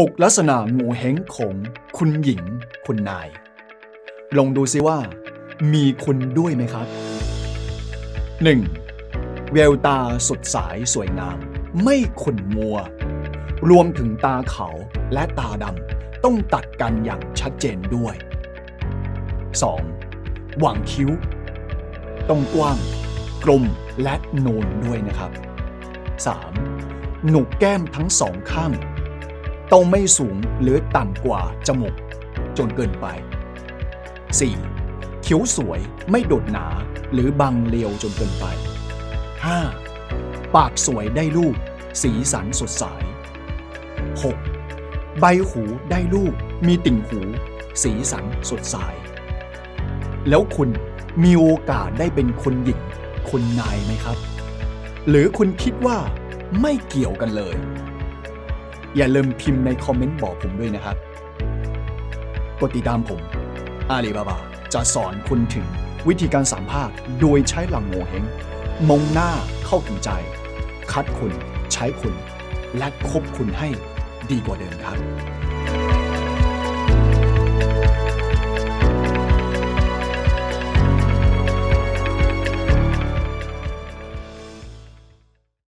6 ลักษณะงูเฮงของคุณหญิงคุณนาย ลองดูซิว่า มีคุณด้วยไหมครับ 1. แววตาสดใสสวยงาม ไม่ขุ่นมัว รวมถึงตาขาวและตาดำต้องตัดกันอย่างชัดเจนด้วย 2. หว่างคิ้ว ต้องกว้าง กลมและโนนด้วยนะครับ 3. หนุกแก้มทั้งสองข้าง ต้องไม่สูงหรือต่ำกว่าจมูกจนเกินไป 4. คิ้วสวยไม่โดดหนาหรือบังเรียวจนเกินไป 5. ปากสวยได้รูป สีสันสดใส 6. ใบหูได้รูป มีติ่งหู สีสันสดใส แล้วคุณมีโอกาสได้เป็นคนหญิงคนนายไหมครับ หรือคุณคิดว่าไม่เกี่ยวกันเลย อย่าลืมพิมพ์ในคอมเมนต์บอกผมด้วยนะครับ กดติดตามผม อาลีบาบา จะสอนคุณถึงวิธีการสัมภาษณ์โดยใช้หลังโงเฮงมองหน้าเข้าถึงใจ คัดคุณ ใช้คุณ และคบคุณให้ดีกว่าเดิมครับ